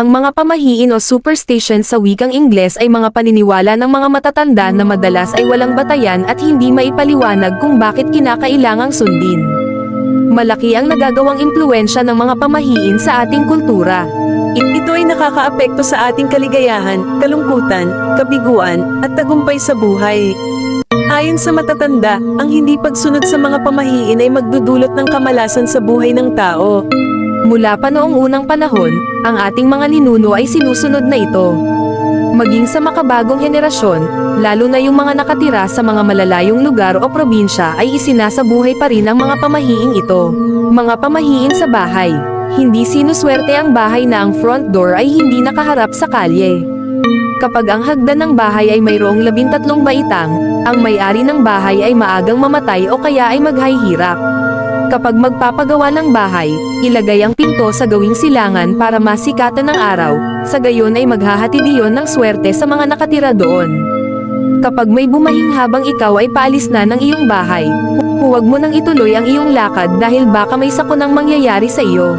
Ang mga pamahiin o superstition sa wikang Ingles ay mga paniniwala ng mga matatanda na madalas ay walang batayan at hindi maipaliwanag kung bakit kinakailangang sundin. Malaki ang nagagawang impluensya ng mga pamahiin sa ating kultura. Ito ay nakakaapekto sa ating kaligayahan, kalungkutan, kabiguan, at tagumpay sa buhay. Ayon sa matatanda, ang hindi pagsunod sa mga pamahiin ay magdudulot ng kamalasan sa buhay ng tao. Mula pa noong unang panahon, ang ating mga ninuno ay sinusunod na ito. Maging sa makabagong henerasyon, lalo na yung mga nakatira sa mga malalayong lugar o probinsya ay isinasabuhay pa rin ang mga pamahiing ito. Mga pamahiin sa bahay. Hindi sinuswerte ang bahay na ang front door ay hindi nakaharap sa kalye. Kapag ang hagdan ng bahay ay mayroong labintatlong baitang, ang may-ari ng bahay ay maagang mamatay o kaya ay maghahirap. Kapag magpapagawa ng bahay, ilagay ang pinto sa gawing silangan para masikatan ng araw, sa gayon ay maghahatid iyon ng swerte sa mga nakatira doon. Kapag may bumahing habang ikaw ay paalis na ng iyong bahay, hu- huwag mo nang ituloy ang iyong lakad dahil baka may sakunang mangyayari sa iyo.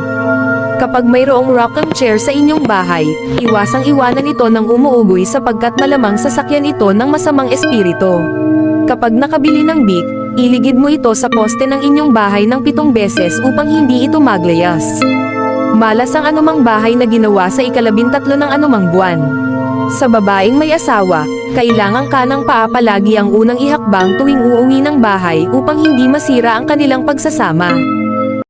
Kapag mayroong rocking chair sa inyong bahay, iwasang iwanan ito ng umuugoy sapagkat malamang sasakyan ito ng masamang espiritu. Kapag nakabili ng bik, iligid mo ito sa poste ng inyong bahay ng pitong beses upang hindi ito maglayas. Malas ang anumang bahay na ginawa sa ikalabintatlo ng anumang buwan. Sa babaeng may asawa, kailangan ka ng paa ang unang ihakbang tuwing uuwi ng bahay upang hindi masira ang kanilang pagsasama.